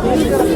嗯。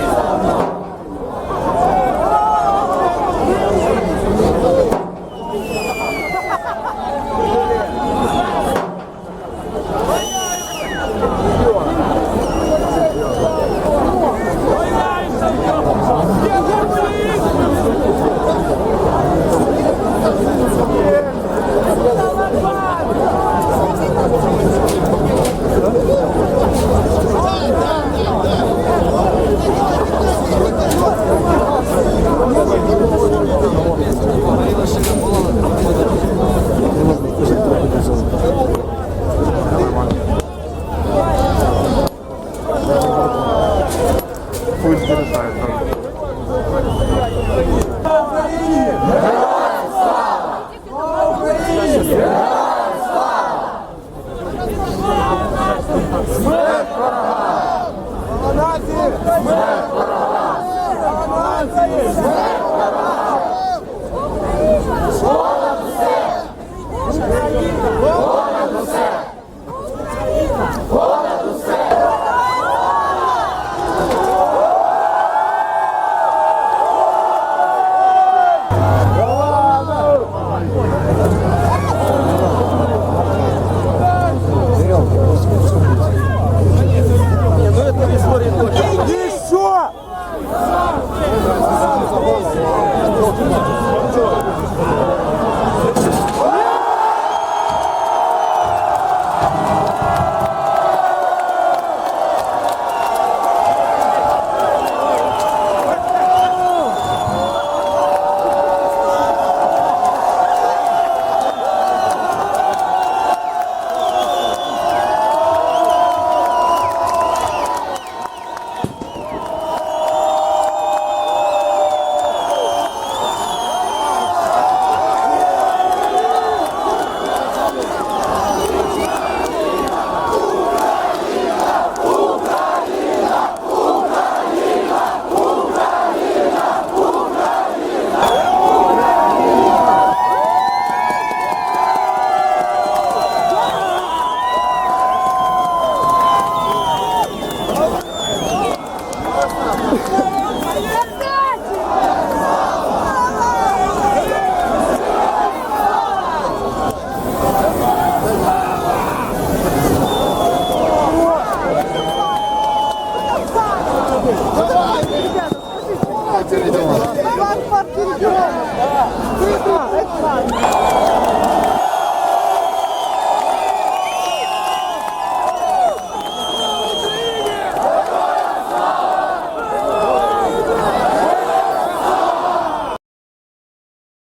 путь залишається. Смерть ворога! Смерть ворога! Смерть ворога! あ! Вибрав!